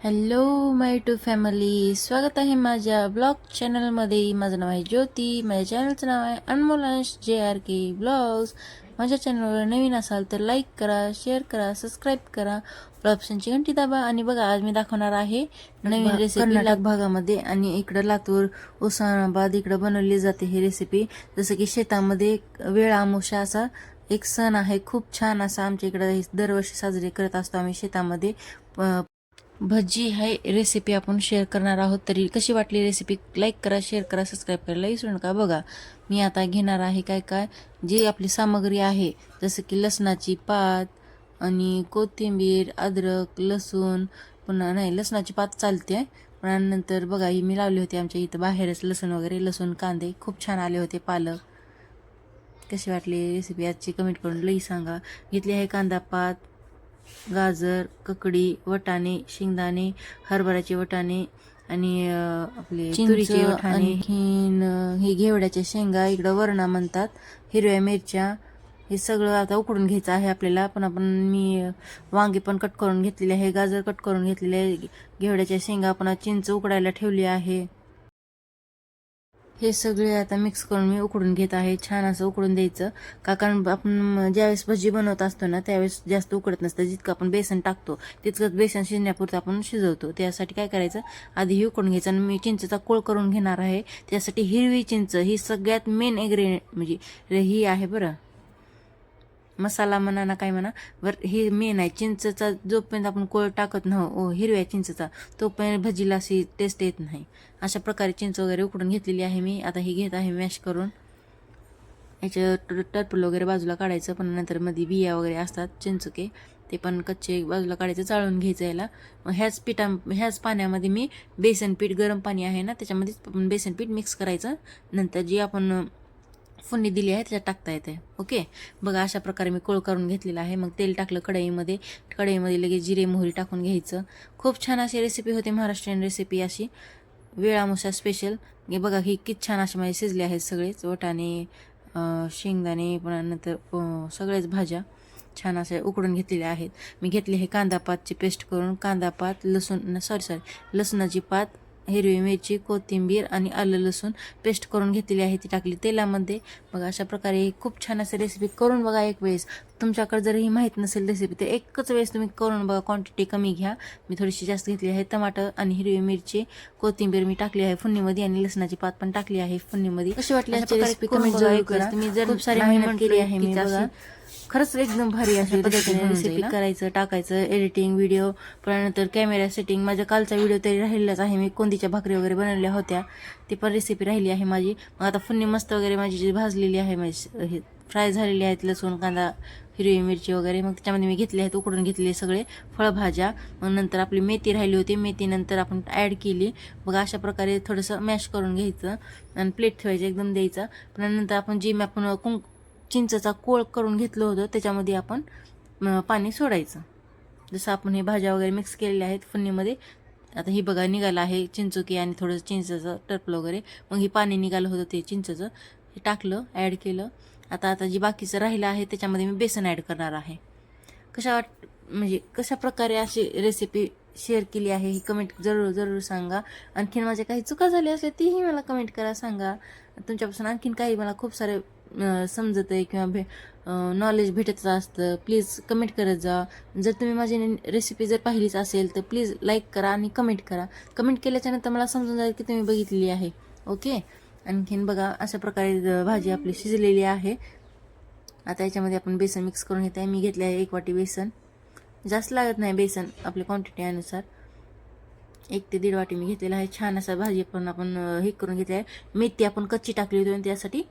Hello my to family स्वागत आहे माझ्या ब्लॉग चॅनलमध्ये माझं नाव आहे ज्योती. माझ्या चॅनलचं नाव आहे अनमोल अंश जे आर के ब्लॉग्स माझ्या चॅनलवर नवीन असाल तर लाईक करा शेअर करा सबस्क्राईब करा. ऑप्शनची घंटी दाबा. आणि बघा आज मी दाखवणार आहे नवीन रेसिपी कर्नाटक भागामध्ये आणि इकडं लातूर उस्मानाबाद इकडं बनवली जाते ही रेसिपी जसं की शेतामध्ये वेळ आमुषा असा एक सण आहे. खूप छान असा आमच्या इकडं दरवर्षी साजरी करत असतो आम्ही शेतामध्ये. भजी हाय रेसिपी आपण शेअर करणार आहोत. तरी कशी वाटली रेसिपी लाईक करा शेअर करा सबस्क्राईब करायला विसरू नका बघा मी आता घेणार आहे काय काय? जी आपली सामग्री आहे जसं की लसणाची पात आणि कोथिंबीर अद्रक लसूण पुन्हा नाही लसणाची पात चालते. पण नंतर बघा ही मी लावली होती आमच्या इथं बाहेरच लसूण वगैरे लसूण कांदे. खूप छान आले होते पालक. कशी वाटली रेसिपी आजची कमेंट करून लई सांगा. घेतली आहे कांदा पात गाजर ककडी वटाणे शेंगदाणे हरभऱ्याचे वटाणे आणि आपले तुरीचे वटाणे. हे घेवड्याच्या शेंगा इकडं वरणा म्हणतात. हिरव्या मिरच्या हे सगळं आता उकडून घ्यायचं आहे आपल्याला. पण आपण मी वांगे पण कट करून घेतलेले आहे गाजर कट करून घेतलेले आहे. घेवड्याच्या शेंगा आपण चिंच उकडायला ठेवली आहे. हे सगळे आता मिक्स करून मी उकडून घेत आहे. छान असं उकडून द्यायचं. का कारण आपण ज्यावेळेस भजी बनवत असतो ना त्यावेळेस जास्त उकडत नसतं. जितकं आपण बेसन टाकतो तितकंच बेसन शिजण्यापुरतं आपण शिजवतो. त्यासाठी काय करायचं? आधी हे उकडून घ्यायचं. आणि मी चिंचेचा कोळ करून घेणार आहे. त्यासाठी हिरवी चिंच ही सगळ्यात मेन एग्रे म्हणजे ही आहे बरं. मसाला म्हणा ना काय म्हणा बर हे मेन आहे. चिंचचा जोपर्यंत आपण कोळ टाकत नाही ओ हिरव्या चिंचचा तोपर्यंत भजीला अशी टेस्ट येत नाही. अशा प्रकारे चिंच वगैरे उकडून घेतलेली आहे मी. आता ही घेत आहे मॅश करून. याच्या टरपल वगैरे बाजूला काढायचं पण नंतर मध्ये बिया वगैरे असतात चिंचके ते पण कच्चे बाजूला काढायचं चाळून घ्यायचं याला. ह्याच पिठा ह्याच पाण्यामध्ये मी बेसन पीठ गरम पाणी आहे ना त्याच्यामध्येच बेसन पीठ मिक्स करायचं. नंतर जी आपण फोडणी दिली आहे त्याच्यात टाकता येते. ओके? बघा अशा प्रकारे मी कोळ करून घेतलेला आहे. मग तेल टाकलं कढईमध्ये. कढईमध्ये लगेच जिरे मोहरी टाकून घ्यायचं. खूप छान अशी रेसिपी होती महाराष्ट्रीयन रेसिपी अशी. वेळामुसा स्पेशल हे बघा ही किती छान अशी माझे शिजले आहेत सगळेच. वटाणे शेंगदाणे पुन्हा नंतर सगळेच सगळ्याच भाज्या छान असे उकडून घेतलेल्या आहेत. मी घेतले हे कांदा पातची पेस्ट करून. कांदा पात लसूण सॉरी सॉरी लसणाची पात हिरवी मिरची कोथिंबीर आणि आलं लसूण पेस्ट करून घेतलेली आहे. ती टाकली तेलामध्ये. बघा अशा प्रकारे खूप छान असे रेसिपी करून बघा एक वेळेस. तुमच्याकडे जर ही माहीत नसेल रेसिपी तर एकच वेळेस तुम्ही करून बघा. क्वांटिटी कमी घ्या. मी थोडीशी जास्त घेतली आहे टमाटर आणि हिरवी मिरची. कोथिंबीर मी टाकली आहे फुन्नीमध्ये आणि लसणाची पात पण टाकली आहे फुन्नीमध्ये कशी वाटली रेसिपी कमेंट जरूर करा. तुम्ही जर खूप सारी मेहनत केली आहे मी बघा. खरंच एकदम भारी अशी पद्धतीने रेसिपी करायचं टाकायचं एडिटिंग व्हिडिओ त्यानंतर कॅमेरा सेटिंग माझा कालचा व्हिडिओ तरी राहिलेलाच आहे. मी कोंदीच्या भाकरी वगैरे बनवल्या होत्या. ती पण रेसिपी राहिली आहे माझी. मग आता फुन्नी मस्त वगैरे माझी जी भाजलेली आहे माझी हे फ्राय झालेली आहेत लसूण कांदा हिरवी मिरची वगैरे. मग त्याच्यामध्ये मी घेतले आहेत उकडून घेतलेले सगळे फळभाज्या. मग नंतर आपली मेथी राहिली होती. मेथी नंतर आपण ॲड केली. मग अशा प्रकारे थोडंसं मॅश करून घ्यायचं. आणि प्लेट ठेवायचं एकदम द्यायचं. पण नंतर आपण जी आपण कुंक चिंचचा कोळ करून घेतलं होतं त्याच्यामध्ये आपण पाणी सोडायचं. जसं आपण हे भाज्या वगैरे मिक्स केलेल्या आहेत फुन्नीमध्ये आता ही बघा निघालं आहे चिंचुकी आणि थोडंसं चिंचचं टर्पलं वगैरे. मग हे पाणी निघालं होतं ते चिंचचं हे टाकलं ॲड केलं. आता आता जी बाकीचं राहिलं आहे त्याच्यामध्ये मी बेसन ॲड करणार आहे. कशा वाट म्हणजे कशा प्रकारे अशी रेसिपी शेअर केली आहे ही कमेंट जरूर जरूर सांगा. आणखीन माझ्या काही चुका झाल्या असल्या तीही मला कमेंट करा सांगा. तुमच्यापासून आणखीन काही मला खूप सारे समजत आहे किंवा भे नॉलेज भेटत असतं. प्लीज कमेंट करत जा. जर तुम्ही माझी रेसिपी जर पाहिलीच असेल तर प्लीज लाईक करा आणि कमेंट करा. कमेंट केल्याच्यानंतर मला समजून जाईल की तुम्ही बघितली आहे. ओके आणखीन बघा अशा प्रकारे भाजी आपली शिजलेली आहे. आता याच्यामध्ये आपण बेसन मिक्स करून घेत आहे मी घेतले आहे एक वाटी बेसन. जास्त लागत नाही बेसन आपल्या क्वांटिटीनुसार एक ते दीड वाटी मी घेतलेला आहे. छान असा भाजी पण आपण हे करून घेतली आहे मेथी आपण कच्ची टाकली होती आणि त्यासाठी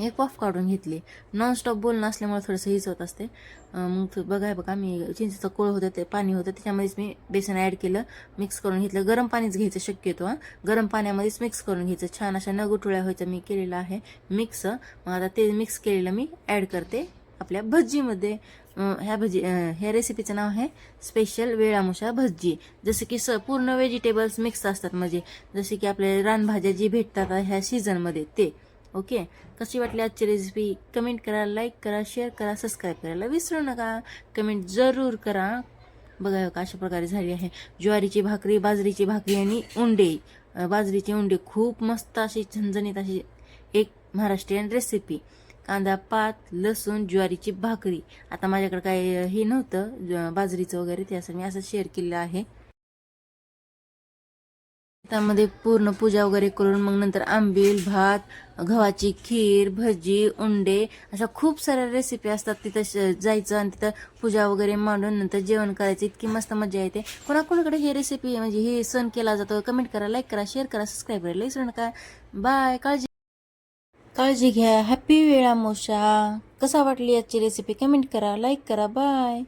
एक वाफ काढून घेतली. नॉनस्टॉप बोलणं असल्यामुळे थोडंसं हीच होत असते. मग बघाय बघा मी चिंचेचं कोळ होतं ते पाणी होतं त्याच्यामध्येच मी बेसन ॲड केलं मिक्स करून घेतलं. गरम पाणीच घ्यायचं शक्यतो हां. गरम पाण्यामध्येच मिक्स करून घ्यायचं. छान अशा न गुठुळ्या व्हायचं मी केलेलं आहे. मिक्स मग आता ते मिक्स केलेलं मी ॲड करते आपल्या भज्जीमध्ये. ह्या भजी ह्या रेसिपीचं नाव आहे स्पेशल वेळामुशा भज्जी. जसं की स पूर्ण व्हेजिटेबल्स मिक्स असतात म्हणजे जसे की आपले रानभाज्या जी भेटतात ह्या सीझनमध्ये ते. ओके? कशी वाटली आजची रेसिपी कमेंट करा लाईक करा शेअर करा सबस्क्राईब करायला विसरू नका. कमेंट जरूर करा. बघा का अशा प्रकारे झाली आहे. ज्वारीची भाकरी बाजरीची भाकरी आणि उंडे. बाजरीचे उंडे खूप मस्त अशी झणझणीत अशी एक महाराष्ट्रीयन रेसिपी कांदा पात लसूण ज्वारीची भाकरी. आता माझ्याकडे काय हे नव्हतं बाजरीचं वगैरे त्यासाठी मी असं शेअर केलं आहे. त्यामध्ये पूर्ण पूजा वगैरे करून मग नंतर आंबील भात गव्हाची खीर भजी उंडे अशा खूप साऱ्या रेसिपी असतात. तिथं श- जायचं आणि तिथं पूजा वगैरे मांडून नंतर जेवण करायचं. इतकी मस्त मजा येते. कोणाकोणाकडे ही रेसिपी म्हणजे हे सण केला जातो कमेंट करा लाईक करा शेअर करा सबस्क्राईब करा. विसरू नका बाय काळजी काळजी घ्या. हॅपी वेळा मोशा. कसा वाटली आजची रेसिपी कमेंट करा लाईक करा. बाय